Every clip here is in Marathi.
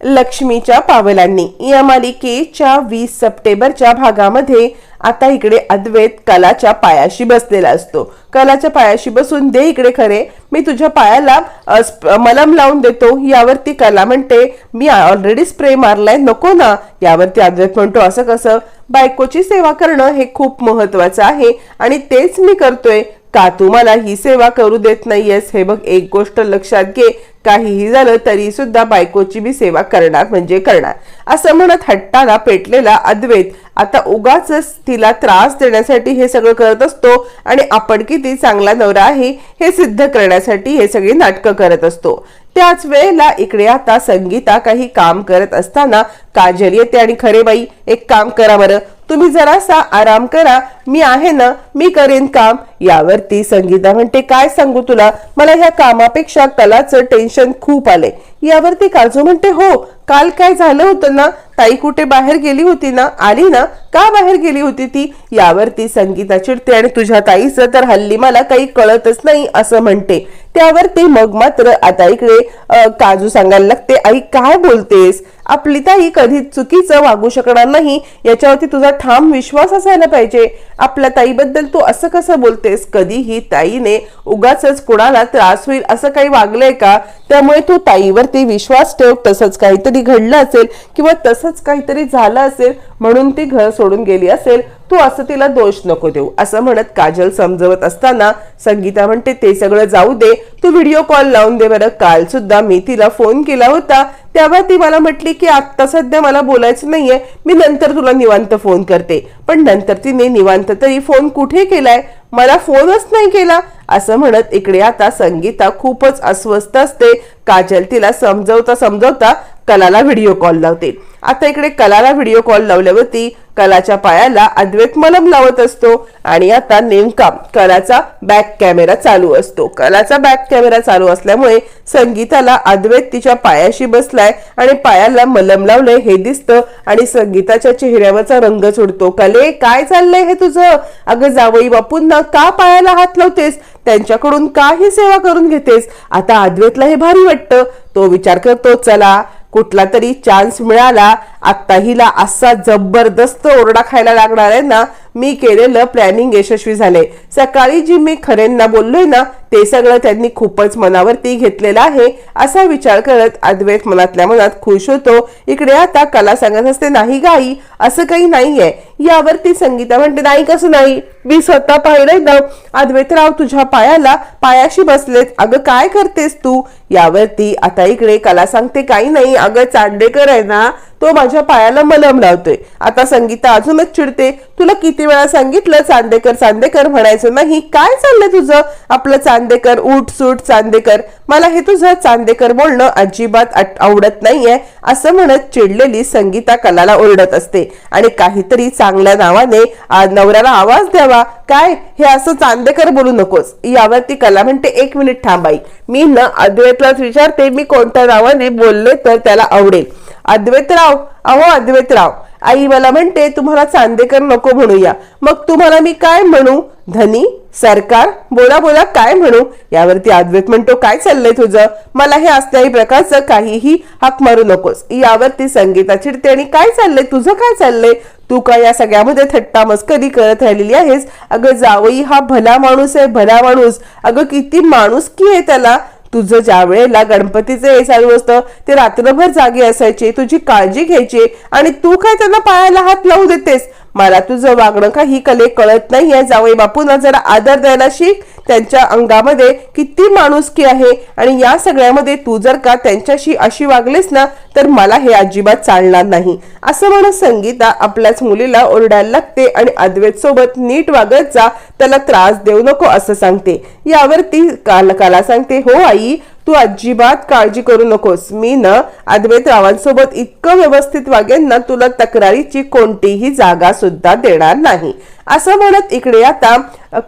लक्ष्मीच्या पावलांनी. या मालिकेच्या वीस सप्टेंबरच्या भागामध्ये आता इकडे अद्वैत कलाच्या पायाशी बसलेला असतो. कलाच्या पायाशी बसून दे इकडे खरे. मी तुझ्या पायाला मलम लावून देतो. यावरती कला म्हणते मी ऑलरेडी स्प्रे मारलाय. नको ना. यावरती अद्वैत म्हणतो असं कसं? बायकोची सेवा करणं हे खूप महत्वाचं आहे आणि तेच मी करतोय. का तू मला ही सेवा करू देत नाहीयेस? हे बघ एक गोष्ट लक्षात घे. काहीही झालं तरी सुद्धा बायकोची मी सेवा करणार म्हणजे करणार. असं म्हणत हट्टाला पेटलेला अद्वैत आता उगाच तिला त्रास देण्यासाठी हे सगळं करत असतो आणि आपण किती चांगला नवरा आहे हे सिद्ध करण्यासाठी हे सगळी नाटकं करत असतो. त्याच वेळेला इकडे आता संगीता काही काम करत असताना काजल येते आणि खरे बाई एक काम करा बरं. तुम्ही जरासा आराम करा. मी आहे ना मी करेन काम. यावरती संगीता म्हणते काय सांगू तुला? मला ह्या कामापेक्षा कलाचं टेन्शन खूप आले यावरती काजू म्हणते हो काल काय झालं होतं ना? ताई कुठे बाहेर गेली होती ना? आली ना? का बाहेर गेली होती ती? यावरती संगीता चिडते आणि तुझ्या ताईचं तर हल्ली मला काही कळतच नाही असं म्हणते. त्यावरती मग मात्र आता इकडे काजू सांगायला लागते आई काय बोलतेस? आपली ताई कधी चुकीचं वागू शकणार नाही याच्यावरती तुझा ठाम विश्वास असायला पाहिजे. आपल्या ताईबद्दल तू असं कसं बोलतेस? कधीही ताईने उगाच कुणाला त्रास होईल असं काही वागलंय का? त्यामुळे तू ताईवर ताईवरती विश्वास ठेव तसंच काहीतरी घडलं असेल किंवा तसंच काहीतरी झालं असेल म्हणून ती घर सोडून गेली असेल तू असं तिला दोष नको देऊ. असं म्हणत काजल समजवत असताना संगीता म्हणते ते सगळं जाऊ दे तू व्हिडिओ कॉल लावून दे बरं. काल सुद्धा मी तिला फोन केला होता. तेव्हा ती मला म्हटली की आत्ता सध्या मला बोलायचं नाहीये. मी नंतर तुला निवांत फोन करते. पण नंतर तिने निवांत तरी फोन कुठे केलाय? मला फोनच नाही केला. असं म्हणत इकडे आता संगीता खूपच अस्वस्थ असते. काजल तिला समजवता समजवता कलाला व्हिडिओ कॉल लावते. आता इकडे कलाला व्हिडिओ कॉल लावल्यावरती कलाच्या पायाला अद्वैत मलम लावत असतो. आणि आता नेमका कलाचा बॅक कॅमेरा चालू असतो. कलाचा बॅक कॅमेरा चालू असल्यामुळे संगीताला अद्वैत तिच्या पायाशी बसलाय आणि पायाला मलम लावलंय हे दिसतं आणि संगीताच्या चेहऱ्यावरचा रंग चुडतो. कले काय चाललंय हे तुझं? अगं जावई बापूंना का पायाला हात लावतेस? त्यांच्याकडून का ही सेवा करून घेतेस. आता आद्वेतला हे भारी वाटतं. तो विचार करतो चला कुठला तरी चान्स मिळाला. आता हिला असा जबरदस्त ओरडा खायला लागणार आहे ना मी केलेलं प्लॅनिंग यशस्वी झाले सकाळी जी मी खरेंना बोललोय ना ते सगळं त्यांनी खूपच मनावरती घेतलेलं आहे असा विचार करत अद्वैत मनातल्या मनात खुश होतो. इकडे आता कला सांगत असते नाही गाई असं काही नाहीये. यावरती संगीता म्हणते नाही कसं नाही? मी स्वतः पाहिलंय ना. अद्वैतराव तुझ्या पायाला पायाशी बसलेत. अगं काय करतेस तू? यावरती आता इकडे कला सांगते काही नाही. अगं चांडेकर आहे ना तो माझ्या पायाला मलम लावतोय. आता संगीता अजूनच चिडते. तुला किती वेळा सांगितलं चांदेकर चांदेकर म्हणायचं नाही? काय चाललंय तुझं? आपलं चांदेकर उठ सूट चांदेकर. मला हे तुझं चांदेकर बोलणं अजिबात आवडत नाहीये असं म्हणत चिडलेली संगीता कलाला ओरडत असते. आणि काहीतरी चांगल्या नावाने नवऱ्याला आवाज द्यावा. काय? हे असं चांदेकर बोलू नकोस. यावरती कला म्हणते एक मिनिट थांबाई मी ना अद्वैतलाच विचारते मी कोणत्या नावाने बोलले तर त्याला आवडेल. अद्वैतराव अहो अद्वैतराव आई मला म्हणते तुम्हाला चांदेकर नको म्हणूया. मग तुम्हाला मी काय म्हणू? धनी सरकार बोला बोला काय म्हणू? यावरती अद्वैत म्हणतो काय चाललंय तुझं? मला हे असल्याही प्रकारचं काहीही हाक मारू नकोस. यावरती संगीता चिडते आणि काय चाललंय? तुझं काय चाललंय? तू का या सगळ्यामध्ये थट्टा मस्करी करत राहिलेली आहेस? अगं जावई हा भला माणूस आहे भला माणूस. अगं किती माणूस की आहे त्याला. तुझं ज्या वेळेला गणपतीचं हे चालू असतं ते रात्रभर जागे असायचे तुझी काळजी घ्यायची आणि तू काय त्यांना पायाला हात लावू देतेस? मला तुझं वागणं का ही कले कळत नाहीये जावई बापूंना जरा आदर द्यायला शिक. त्यांच्या अंगामध्ये किती माणुसकी आहे? आणि या सगळ्यामध्ये तू जर का त्यांच्याशी अशी वागलीस ना तर मला हे अजिबात चालणार नाही. असं म्हणून संगीता आपल्याच मुलीला ओरडायला लागते आणि अद्वैत सोबत नीट वागत जा त्याला त्रास देऊ नको असं सांगते. यावर ती काल काला सांगते हो आई तू अजिबात काळजी करू नकोस. मी ना अद्वैत रावांसोबत इतकं व्यवस्थित वागेन ना तुला तक्रारीची कोणतीही जागा सुद्धा देणार नाही. असं म्हणत इकडे आता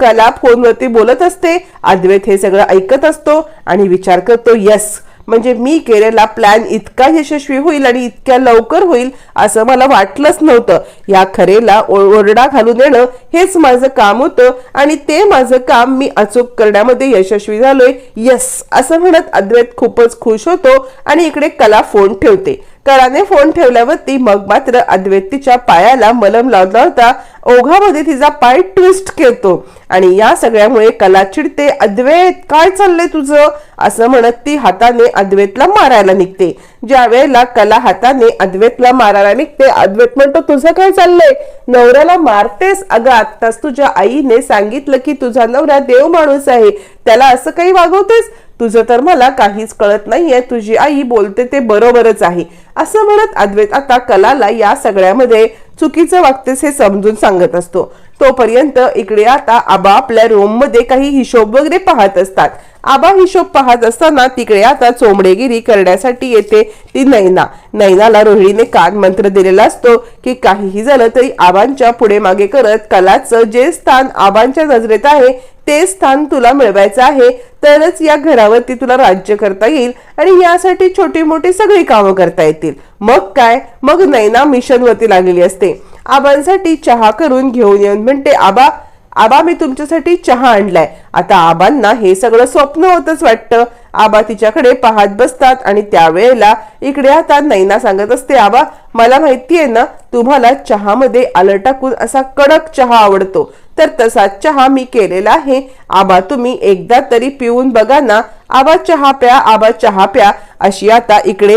कला फोनवरती बोलत असते. अद्वैत हे सगळं ऐकत असतो आणि विचार करतो यस म्हणजे मी केलेला प्लॅन इतका यशस्वी होईल आणि इतक्या लवकर होईल असं मला वाटलंच नव्हतं. या खरेला ओरडा घालून येणं हेच माझं काम होतं आणि ते माझं काम मी अचूक करण्यामध्ये यशस्वी झालोय. यस असं म्हणत अद्वैत खूपच खुश होतो आणि इकडे कला फोन ठेवते. कराने फोन ठेवल्यावरती मग मात्र अद्वैत तिच्या पायाला मलम लावला होता. ओघामध्ये तिचा पाय ट्विस्ट करतो आणि या सगळ्यामुळे कला चिडते अद्वैत काय चाललंय तुझं? असं म्हणत ती हाताने अद्वैतला मारायला निघते. ज्या वेळेला कला हाताने अद्वैतला मारायला निघते अद्वैत म्हणतो तुझं काय चाललंय? नवऱ्याला मारतेस अगं आत्ताच तुझ्या आईने सांगितलं की तुझा नवरा देव माणूस आहे. त्याला असं काही वागवतेस? तुझं तर मला काहीच कळत नाहीये. तुझी आई बोलते ते बरोबरच आहे. असं म्हणत अद्वैत आता कलाला या सगळ्यामध्ये चुकीचं वागतेस हे समजून सांगत असतो. तोपर्यंत इकडे आता आबा आपल्या रूममध्ये काही हिशोब वगैरे पाहत असतात. आबा हिशोब पाहत असताना तिकडे आता चोंबडेगिरी करण्यासाठी येते ती नैना. नैनाला रोहिणीने कान मंत्र दिलेला असतो की काहीही झालं तरी आबांच्या पुढे मागे करत कलाचं जे स्थान आबांच्या नजरेत आहे ते स्थान तुला मिळवायचं आहे तरच या घरावरती तुला राज्य करता येईल आणि यासाठी छोटी मोठी सगळी कामं करता येतील. मग काय? मग नैना मिशनवरती लागलेली असते. आबांसाठी चहा करून घेऊन येऊन म्हणते आबा आबा मी तुमच्यासाठी चहा आणलाय. आता आबांना हे सगळं स्वप्न होतच वाटतं. आबा तिच्याकडे पाहत बसतात आणि त्यावेळेला इकडे आता नैना सांगत असते आबा मला माहितीये ना तुम्हाला चहामध्ये आलं टाकून असा कडक चहा आवडतो. तर तसाच चहा मी केलेला आहे. आबा तुम्ही एकदा तरी पिऊन बघा ना आबा चहा प्या आबा चहा प्या अशी आता इकडे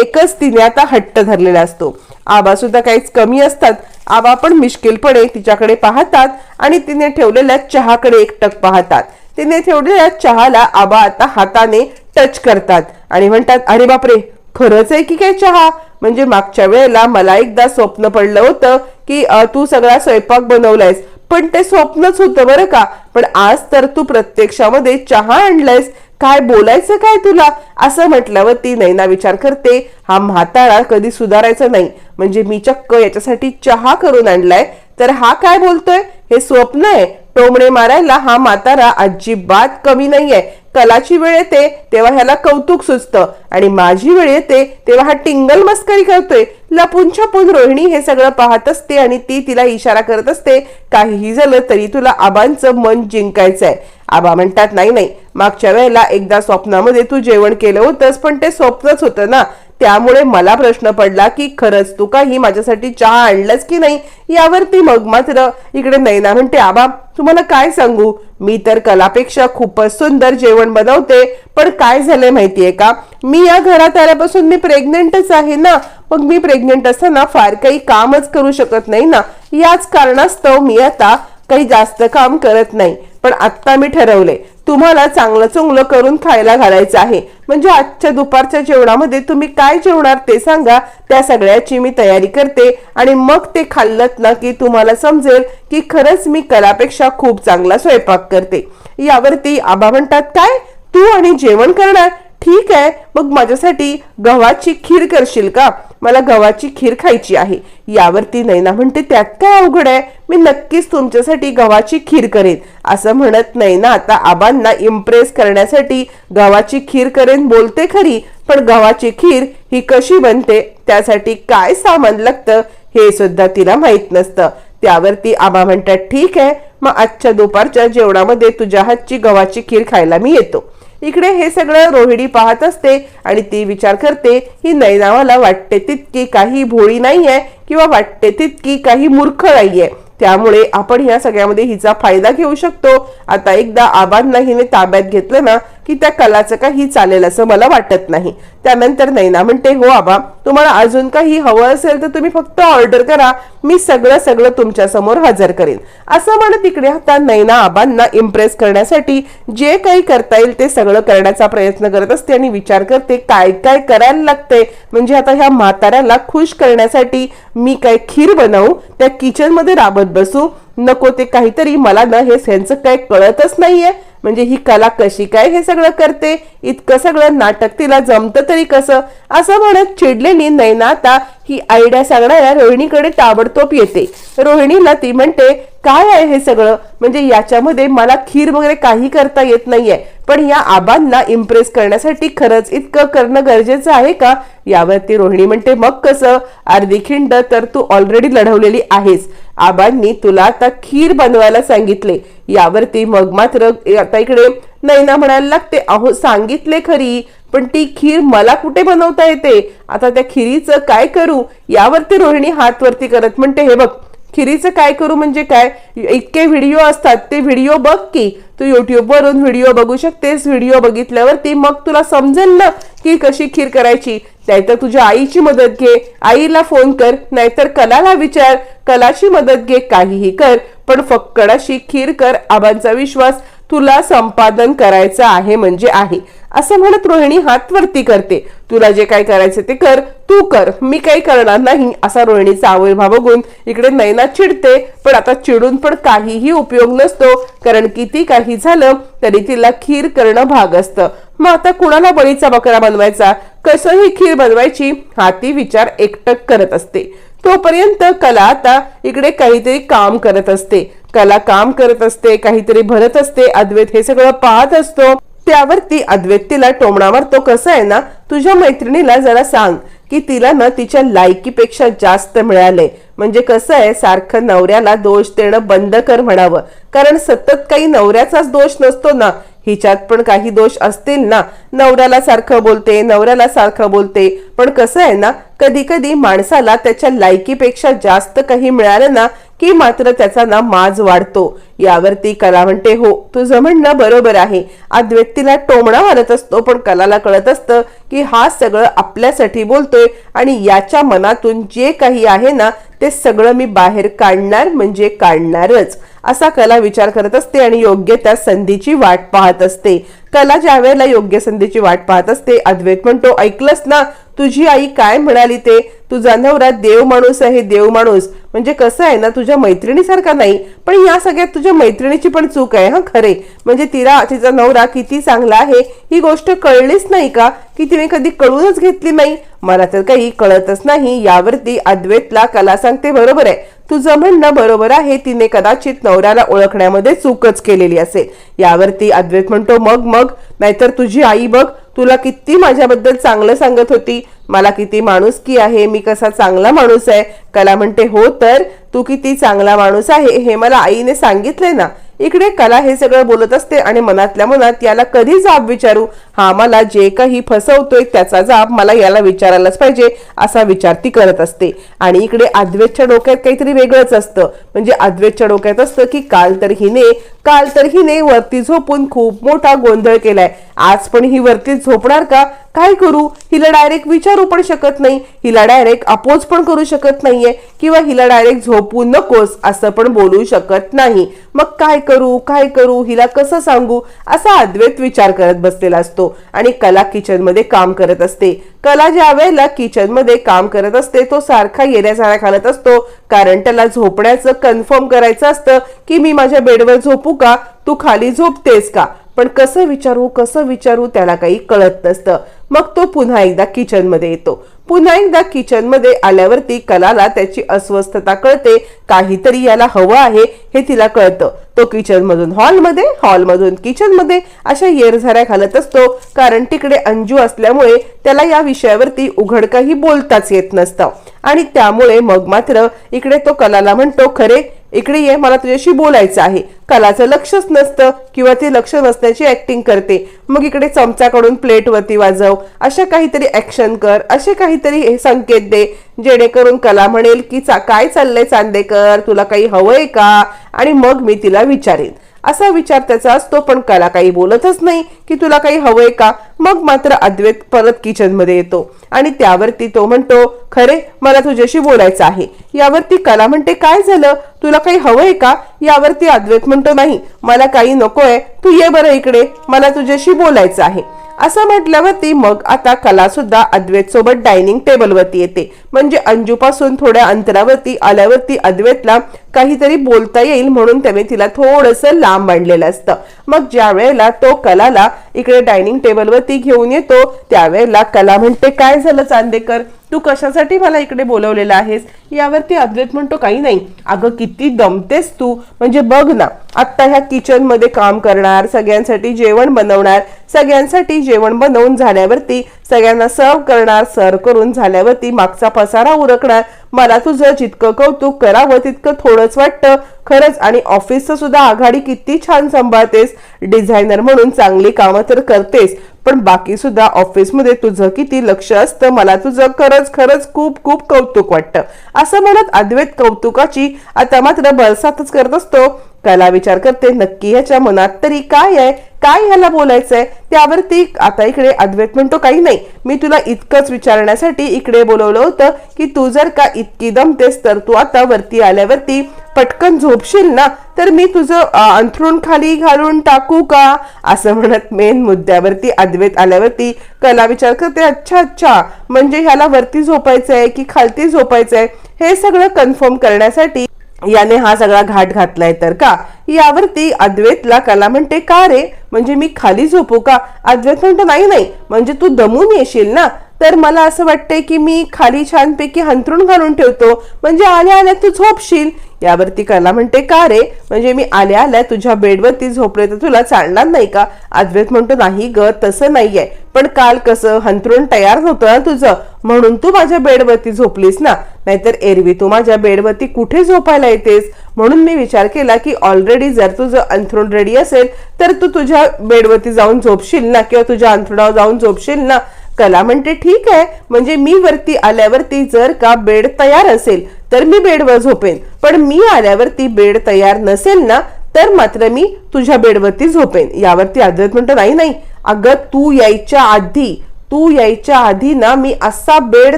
एकच तिने आता हट्ट धरलेला असतो. आबा सुद्धा काहीच कमी असतात. आबा पण मिश्किलपणे तिच्याकडे पाहतात आणि तिने ठेवलेल्या चहाकडे एकटक पाहतात. तिने ठेवलेल्या चहाला आबा आता हाताने टच करतात आणि म्हणतात अरे बापरे! खरंच आहे की काय चहा? म्हणजे मागच्या वेळेला मला एकदा स्वप्न पडलं होतं की तू सगळा स्वयंपाक बनवलायस. पण ते स्वप्नच होतं बरं का. पण आज तर तू प्रत्यक्षामध्ये चहा आणलायस. काय बोलायचं काय तुला? असं म्हटल्यावर ती नैना विचार करते हा म्हातारा कधी सुधारायचा नाही. म्हणजे मी चक्क याच्यासाठी चहा करून आणलाय. तर हा काय बोलतोय? हे स्वप्न आहे. टोमणे मारायला हा म्हातारा अजिबात कमी नाहीये. कलाची वेळ येते तेव्हा ह्याला कौतुक सुचतं. आणि माझी वेळ येते तेव्हा हा टिंगल मस्करी करतोय. लपून छपून रोहिणी हे सगळं पाहत असते आणि ती तिला इशारा करत असते काहीही झालं तरी तुला आबांचं मन जिंकायचंय. आबा म्हणतात नाही नाही मागच्या वेळेला एकदा स्वप्नामध्ये तू जेवण केलं होतंस पण ते स्वप्नच होतं ना. त्यामुळे मला प्रश्न पडला की खरंच तू काही माझ्यासाठी चहा आणलंस की नाही? यावरती मग मात्र इकडे नैना म्हणते आबा तुम्हाला काय सांगू? मी तर कलापेक्षा खूपच सुंदर जेवण बनवते पण काय झालंय माहितीये का? मी या घरात आल्यापासून मी प्रेग्नेंटच आहे ना. मग मी प्रेग्नेंट असताना फार काही कामच करू शकत नाही ना. याच कारणास्तव मी आता काही जास्त काम करत नाही. पण आत्ता मी ठरवले तुम्हाला चांगलं चुंगलं करून खायला घालायचं आहे. म्हणजे आजच्या दुपारच्या जेवणामध्ये तुम्ही काय जेवणार ते सांगा त्या सगळ्याची मी तयारी करते आणि मग ते खाल्लत ना की तुम्हाला समजेल की खरंच मी कलापेक्षा खूप चांगला स्वयंपाक करते. यावरती आबा म्हणतात काय? तू आणि जेवण करणार? ठीक आहे मग माझ्यासाठी गव्हाची खीर करशील का? मला गव्हाची खीर खायची आहे. यावरती नैना म्हणते त्यात काय अवघड आहे? मी नक्कीच तुमच्यासाठी गव्हाची खीर करेन. असं म्हणत नैना आता आबांना इम्प्रेस करण्यासाठी गव्हाची खीर करेन बोलते खरी पण गव्हाची खीर ही कशी बनते? त्यासाठी काय सामान लागतं? हे सुद्धा तिला माहीत नसतं. त्यावरती आबा म्हणतात ठीक आहे मग आजच्या दुपारच्या जेवणामध्ये तुझ्या हातची गव्हाची खीर खायला मी येतो. इकडे हे सगळं रोहिणी पाहत असते आणि ती विचार करते ही नैनावाला वाटते तितकी काही भोळी नाहीये किंवा वाटते तितकी काही मूर्ख नाहीये. त्यामुळे आपण ह्या सगळ्यामध्ये हिचा फायदा घेऊ शकतो. आता एकदा आबांना हिने ताब्यात घेतलं ना की त्या कलाचं काही चालेल असं मला वाटत नाही. त्यानंतर नैना म्हणते हो आबा तुम्हाला अजून काही हवं असेल तर तुम्ही फक्त ऑर्डर करा. मी सगळं सगळं तुमच्यासमोर हजर करेन. असं म्हणत तिकडे आता नैना आबांना इम्प्रेस करण्यासाठी जे काही करता येईल ते सगळं करण्याचा प्रयत्न करत असते आणि विचार करते काय काय करायला लागते म्हणजे आता ह्या म्हाताऱ्याला खुश करण्यासाठी मी काय खीर बनवू? त्या किचनमध्ये राबत बसू? नको ते काहीतरी मला ना हे ह्यांचं काय कळतच नाहीये. म्हणजे ही कला कशी काय हे सगळं करते? इतकं सगळं नाटक तिला जमतं तरी कसं? असं म्हणत चिडलेली नैना आता ही आयडिया सांगणाऱ्या रोहिणीकडे ताबडतोब येते. रोहिणीला ती म्हणते काय आहे हे सगळं? म्हणजे याच्यामध्ये मला खीर वगैरे काही करता येत नाहीये. पण या आबांना इम्प्रेस करण्यासाठी खरंच इतकं करणं गरजेचं आहे का? यावरती रोहिणी म्हणते मग कसं? अर्धी खिंड तर तू ऑलरेडी लढवलेली आहेस. आबांनी तुला आता खीर बनवायला सांगितले. यावरती मग मात्र आता इकडे नैना म्हणायला लागते अहो सांगितले खरी पण ती खीर मला कुठे बनवता येते? आता त्या खिरीचं काय करू? यावरती रोहिणी हातवरती करत म्हणते हे बघ खिरीचं काय करू म्हणजे काय? इतके व्हिडिओ असतात ते व्हिडिओ बघ की. तू यूट्यूबवरून व्हिडिओ बघू शकतेस व्हिडिओ बघितल्यावरती मग तुला समजेल ना की कशी खीर करायची. नाहीतर तुझ्या आईची मदत घे आईला फोन कर नाहीतर कलाला विचार. कलाची मदत घे काहीही कर पण फक्कड अशी खीर कर आबांचा विश्वास. तुला संपादन करायचं आहे म्हणजे आहे. असं म्हणत रोहिणी हात वरती करते. तुला जे काय करायचं ते कर तू कर मी काही करणार नाही असा रोहिणीचा आविर्भाव बघून इकडे नैना चिडते. पण आता चिडून पण काहीही उपयोग नसतो कारण किती काही झालं तरी तिला खीर करणं भाग असतं. मग आता कुणाला बळीचा बकरा बनवायचा? कसं ही खीर बनवायची हा ती विचार एकटक करत असते. तोपर्यंत कला आता इकडे काहीतरी काम करत असते. कला काम करत असते काहीतरी भरत असते अद्वैत हे सगळं पाहत असतो. त्यावरती अद्वैत तिला टोमणा मारतो कसं आहे ना तुझ्या मैत्रिणीला जरा सांग की तिला ना तिच्या लायकीपेक्षा जास्त मिळाले म्हणजे कसं आहे सारखं नवऱ्याला दोष देणं बंद कर म्हणावं. कारण सतत काही नवऱ्याचाच दोष नसतो ना हिच्यात पण काही दोष असतील ना? नवऱ्याला सारखं बोलते नवऱ्याला सारखं बोलते. पण कसं आहे ना कधी कधी माणसाला त्याच्या लायकीपेक्षा जास्त काही मिळालं ना की मात्र त्याचा ना माज वाढतो. यावरती कला म्हणते हो तुझं म्हणणं बरोबर आहे. अद्वैत तिला टोमणा मारत असतो पण कलाला कळत असतं की हा सगळं आपल्यासाठी बोलतोय आणि याच्या मनातून जे काही आहे ना ते सगळं मी बाहेर काढणार म्हणजे काढणारच. असा कला विचार करत असते आणि योग्य त्या संधीची वाट पाहत असते. कला ज्या वेळेला योग्य संधीची वाट पाहत असते अद्वैत म्हणतो ऐकलंस ना तुझी आई काय म्हणाली ते? तुझा नवरा देव माणूस आहे देव माणूस. म्हणजे कसं आहे ना तुझ्या मैत्रिणीसारखा नाही. पण या सगळ्यात तुझ्या मैत्रिणीची पण चूक आहे हा खरे. म्हणजे तिला तिचा नवरा किती चांगला आहे ही गोष्ट कळलीच नाही का? की तिने कधी कळूनच घेतली नाही? मला तर काही कळतच नाही. यावरती अद्वैतला कला सांगते बरोबर आहे. तुझं म्हणणं बरोबर आहे तिने कदाचित नवऱ्याला ओळखण्यामध्ये चूकच केलेली असेल. यावरती अद्वैत म्हणतो मग मग नाहीतर तुझी आई बघ तुला किती माझ्याबद्दल चांगलं सांगत होती. मला किती माणूस की आहे मी कसा चांगला माणूस आहे. कला म्हणते हो तर तू किती चांगला माणूस आहे हे मला आईने सांगितले ना. इकडे कला हे सगळं बोलत असते आणि मनातल्या मनात याला कधी जाब विचारू? हा मला जे काही फसवतोय त्याचा जाब मला याला विचारायलाच पाहिजे असा विचार ती करत असते. आणि इकडे अद्वैतच्या डोक्यात काहीतरी वेगळंच असतं. म्हणजे अद्वैतच्या डोक्यात असतं की काल तर हिने काल तर हिने वरती झोपून खूप मोठा गोंधळ केलाय. आज पण ही वरती झोपणार का? काय करू? हिला डायरेक्ट विचारू पण शकत नाही. हिला डायरेक्ट अपोज पण करू शकत नाहीये. किंवा हिला डायरेक्ट झोपू नकोस असं पण बोलू शकत नाही. मग काय करू? काय करू? हिला कसं सांगू? असा अद्वैत विचार करत बसलेला असतो. आणि कला किचनमध्ये काम करत असते. कला ज्या वेळेला किचनमध्ये काम करत असते तो सारखा येण्याजाण्या घालत असतो. कारण त्याला झोपण्याचं कन्फर्म करायचं असतं की मी माझ्या बेडवर झोपू का? तू खाली झोपतेस का? पण कसं विचारू कसं विचारू त्याला काही कळत नसतं. मग तो पुन्हा एकदा किचनमध्ये येतो. पुन्हा एकदा किचनमध्ये आल्यावरती कलाला त्याची अस्वस्थता कळते. काहीतरी याला हवं आहे हे तिला कळतं. तो किचन मधून हॉलमध्ये हॉलमधून किचनमध्ये अशा येरझाऱ्या घालत असतो. कारण तिकडे अंजू असल्यामुळे त्याला या विषयावरती उघड काही बोलताच येत नसतं. आणि त्यामुळे मग मात्र इकडे तो कलाला म्हणतो खरे इकडे ये मला तुझ्याशी बोलायचं आहे. कलाचं लक्षच नसतं किंवा ती लक्ष नसण्याची ऍक्टिंग करते. मग इकडे चमचाकडून प्लेटवरती वाजव. अशा काहीतरी ऍक्शन कर. असे काहीतरी हे संकेत दे जेणेकरून कला म्हणेल की चा काय चाललंय चांदेकर? तुला काही हवंय का? आणि मग मी तिला विचारेन. असा विचार त्याचा असतो पण कला काही बोलतच नाही की तुला काही हवंय का? मग मात्र अद्वैत परत किचनमध्ये येतो. आणि त्यावरती तो म्हणतो खरे मला तुझ्याशी बोलायचं आहे. यावरती कला म्हणते काय झालं? तुला काही हवंय का? यावरती अद्वैत म्हणतो नाही मला काही नकोय. तू ये बरं इकडे. मला तुझ्याशी बोलायचं आहे. असं म्हटल्यावरती मग आता कला सुद्धा अद्वैत सोबत डायनिंग टेबलवरती येते. म्हणजे अंजूपासून थोड्या अंतरावरती आल्यावरती अद्वैतला काहीतरी बोलता येईल म्हणून त्याने तिला थोडस लांब आणलेलं असतं. मग ज्या वेळेला तो कलाला इकडे डायनिंग टेबलवरती घेऊन येतो त्यावेळेला कला म्हणते काय झालं चांदेकर? तू कशासाठी मला इकडे बोलवलेला आहेस? यावरती अद्वैत म्हणतो काही नाही. अगं किती दमतेस तू. म्हणजे बघ ना आत्ता ह्या किचनमध्ये काम करणार सगळ्यांसाठी जेवण बनवणार सगळ्यांसाठी जेवण बनवून झाल्यावरती सगळ्यांना सर्व करणार सर्व करून झाल्यावरती मागचा पसारा उरकणार. मला तुझं जितकं कौतुक करावं तितकं थोडंच वाटतं. खरंच आणि ऑफिसचं सुद्धा आघाडी किती छान सांभाळतेस. डिझायनर म्हणून चांगली कामं तर करतेस. पण बाकी सुद्धा ऑफिसमध्ये तुझं किती लक्ष असतं मला तुझं खरंच खरंच खूप खूप कौतुक वाटतं. असं म्हणत अद्वैत कौतुकाची आता मात्र बरसातच करत असतो. कला विचार करते नक्की ह्याच्या मनात तरी काय आहे? काय ह्याला बोलायचंय? त्यावरती आता इकडे अद्वैत म्हणतो काही नाही. मी तुला इतकंच विचारण्यासाठी इकडे बोलवलं होतं की तू जर का इतकी दमतेस तर तू आता वरती आल्यावरती पटकन झोपशील ना? तर मी तुझं अंथरूण खाली घालून टाकू का? असं म्हणत मेन मुद्द्यावरती अद्वैत आल्यावरती कला विचार करते अच्छा अच्छा. म्हणजे ह्याला वरती झोपायचंय की खालती झोपायचंय? हे सगळं कन्फर्म करण्यासाठी याने हा सगळा घाट घातलाय तर का? यावरती अद्वैतला कला म्हणते का रे? म्हणजे मी खाली झोपू का? अद्वैत म्हणतो नाही नाही. म्हणजे तू दमून येशील ना? तर मला असं वाटतंय की मी खाली छानपैकी हंतरून घालून ठेवतो. म्हणजे आल्या आल्या तू झोपशील. यावरती कला म्हणते का रे? म्हणजे मी आल्या आल्या तुझ्या बेडवरती झोपले तर तुला चालणार नाही का? अद्वैत म्हणतो नाही ग तसं नाहीये. पण काल कसं हंतरून तयार होतं ना तुझं? म्हणून तू माझ्या बेडवरती झोपलीस ना? नाहीतर एरवी तू माझ्या बेडवरती कुठे झोपायला येतेस? म्हणून मी विचार केला की ऑलरेडी जर तुझं अंथरूण रेडी असेल तर तू तुझ्या बेडवरती जाऊन झोपशील ना? किंवा तुझ्या अंथरुणावर जाऊन झोपशील ना? कला म्हणते ठीक आहे. म्हणजे मी वरती आल्यावरती जर का बेड तयार असेल तर मी बेडवर झोपेन. पण मी आल्यावरती बेड तयार नसेल ना तर मात्र मी तुझ्या बेडवरती झोपेन. यावरती अद्वैत म्हणतो नाही नाही. अगं तू यायच्या आधी तू यायच्या आधी ना मी असा बेड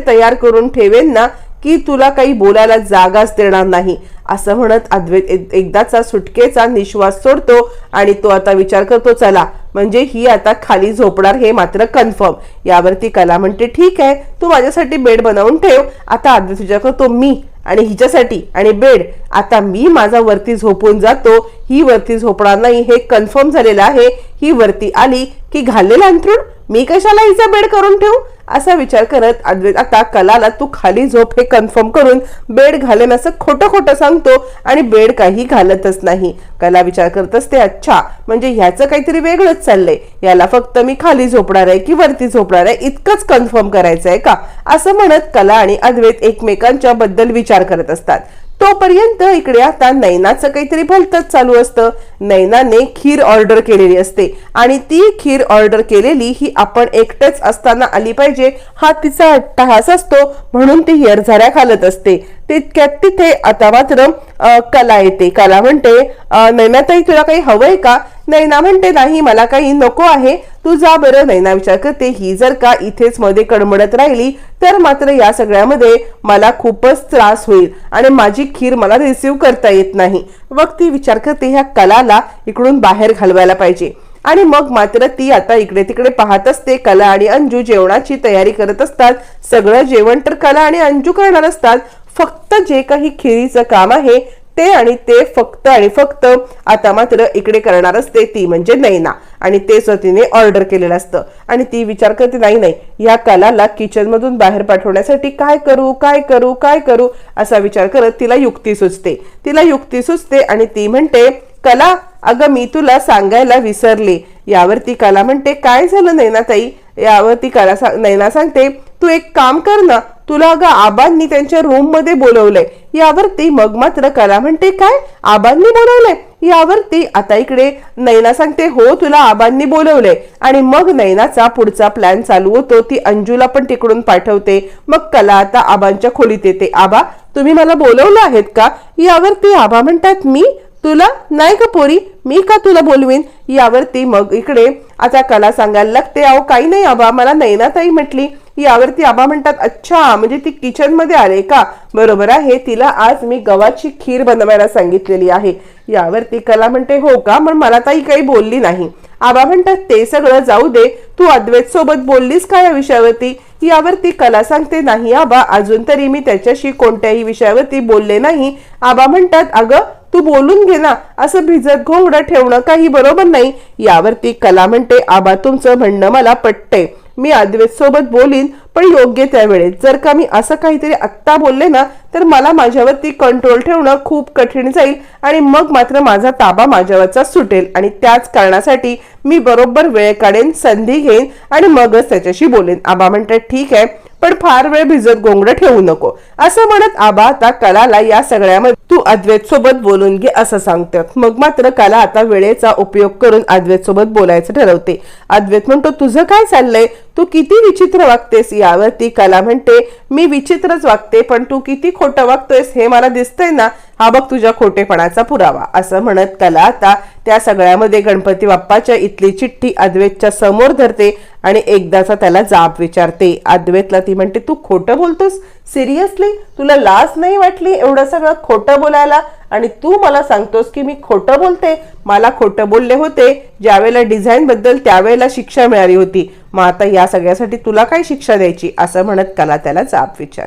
तयार करून ठेवेन ना की तुला काही बोलायला जागाच देणार नाही. असं म्हणत अद्वैत एकदाचा सुटकेचा निश्वास सोडतो आणि तो आता विचार करतो चला म्हणजे ही आता खाली झोपणार हे मात्र कन्फर्म. यावरती कला म्हणते ठीक आहे तू माझ्यासाठी बेड बनवून ठेव. आता अद्वैत विचार करतो मी आणि हिच्यासाठी आणि बेड. आता मी माझा वरती झोपून जातो. ही वरती झोपणार नाही हे कन्फर्म झालेलं आहे. ही वरती आली की घाललेलं अंथरूण? मी कशाला हिचा बेड करून ठेवू? असा विचार करत अद्वैत आता कलाला तू खाली झोप हे कन्फर्म करून बेड घालेन असं खोटं खोटं सांगतो आणि बेड काही घालतच नाही. कला विचार करत असते अच्छा म्हणजे ह्याचं काहीतरी वेगळंच चाललंय. याला फक्त मी खाली झोपणार आहे की वरती झोपणार आहे? इतकंच कन्फर्म करायचं आहे का? असं म्हणत कला आणि अद्वैत एकमेकांच्या बद्दल विचार करत असतात. तोपर्यंत इकडे आता नैनाचं काहीतरी भलतच चालू असतं. नैनाने खीर ऑर्डर केलेली असते आणि ती खीर ऑर्डर केलेली ही आपण एकटेच असताना आली पाहिजे. हा तिचा अट्टहास असतो म्हणून ती येरझाऱ्या घालत असते. तितक्यात तिथे आता मात्र कला येते. कला म्हणते नैनाताई तुला काही हवंय का? नैना म्हणते नाही मला काही नको आहे. तू जा बरं. नैना विचार करते ही जर का इथेच मध्ये कडमडत राहिली तर मात्र या सगळ्यामध्ये मला खूपच त्रास होईल आणि माझी खीर मला रिसिव्ह करता येत नाही. मग ती विचार करते ह्या कलाला इकडून बाहेर घालवायला पाहिजे. आणि मग मात्र ती आता इकडे तिकडे पाहत असते. कला आणि अंजू जेवणाची तयारी करत असतात. सगळं जेवण तर कला आणि अंजू करणार असतात. फक्त जे काही खिरीचं काम आहे ते आणि ते फक्त आणि फक्त आता मात्र इकडे करणार असते ती म्हणजे नैना. आणि ते तिने ऑर्डर केलेलं असतं. आणि ती विचार करते नाही नाही या कलाला किचनमधून बाहेर पाठवण्यासाठी काय करू काय करू काय करू? असा विचार करत तिला युक्ती सुचते. तिला युक्ती सुचते आणि ती म्हणते कला अगं मी तुला सांगायला विसरले. यावरती कला म्हणते काय झालं नैनाताई? यावरती कला सा- नैना सांगते तू एक काम कर ना तुला अगं आबांनी त्यांच्या रूममध्ये बोलवलंय. यावरती मग मात्र कला म्हणते काय? आबांनी बोलवलंय. यावरती आता इकडे नैना सांगते हो तुला आबांनी बोलवलंय. आणि मग नैनाचा पुढचा प्लॅन चालू होतो. ती अंजूला पण तिकडून पाठवते. मग कला आता आबांच्या खोलीत येते. आबा तुम्ही मला बोलवलं आहेत का? यावरती आबा म्हणतात मी? तुला? नाही का पोरी? मी का तुला बोलवीन? यावरती मग इकडे आता कला सांगायला लागते. अहो काही नाही आबा मला नैनाताई म्हटली. यावरती आबा म्हणतात अच्छा म्हणजे ती किचनमध्ये आले का? बरोबर आहे तिला आज मी गव्हाची खीर बनवायला सांगितलेली आहे. यावरती कला म्हणते हो का? मग मला ताई काही बोलली नाही. आबा म्हणतात ते सगळं जाऊ दे. तू अद्वैत सोबत बोललीस का या विषयावरती? यावरती कला सांगते नाही आबा अजून तरी मी त्याच्याशी कोणत्याही विषयावरती बोलले नाही. आबा म्हणतात अगं तू बोलून घे ना. असं भिजत घोंगडं ठेवणं काही बरोबर नाही. यावरती कला म्हणते आबा तुमचं म्हणणं मला पटतंय. मी अद्वैत सोबत बोलीन पण योग्य त्या वेळेत. जर का मी असं काहीतरी आत्ता बोलले ना तर मला माझ्यावरती कंट्रोल ठेवणं खूप कठीण जाईल आणि मग मात्र माझा ताबा माझ्यावरचा सुटेल आणि त्याच कारणासाठी मी बरोबर वेळ काढेन संधी घेईन आणि मगच त्याच्याशी बोलेन. आबा म्हणतात ठीक आहे. पण फार वेळ भिजत गोंगड ठेवू नको. असं म्हणत आबा आता कलाला या सगळ्यामध्ये तू अद्वैत सोबत बोलून घे असं सांगतात. मग मात्र कला आता वेळेचा उपयोग करून अद्वैत सोबत बोलायचं ठरवते. अद्वैत म्हणतो तुझं काय चाललंय? तू किती विचित्र वागतेस. यावरती कला म्हणते मी विचित्रच वागते पण तू किती खोटं वागतोयस हे मला दिसतंय ना हा बघ तुझ्या खोटेपणाचा पुरावा. असं म्हणत कला आता त्या सगळ्यामध्ये गणपती बाप्पाच्या इथली चिठ्ठी अद्वैतच्या समोर धरते आणि एकदाचा त्याला जाब विचारते. अद्वैतला ती म्हणते तू खोटं बोलतोस? सिरियसली तुला लाज नाही वाटली एवढं सगळं खोटं बोलायला? आणि तू मला सांगतोस की मी खोटं बोलते? मला खोटं बोलले होते. ज्यावेळेला डिझाईन बद्दल त्यावेळेला शिक्षा मिळाली होती. मग आता या सगळ्यासाठी तुला काय शिक्षा द्यायची? असं म्हणत कला त्याला जाब विचार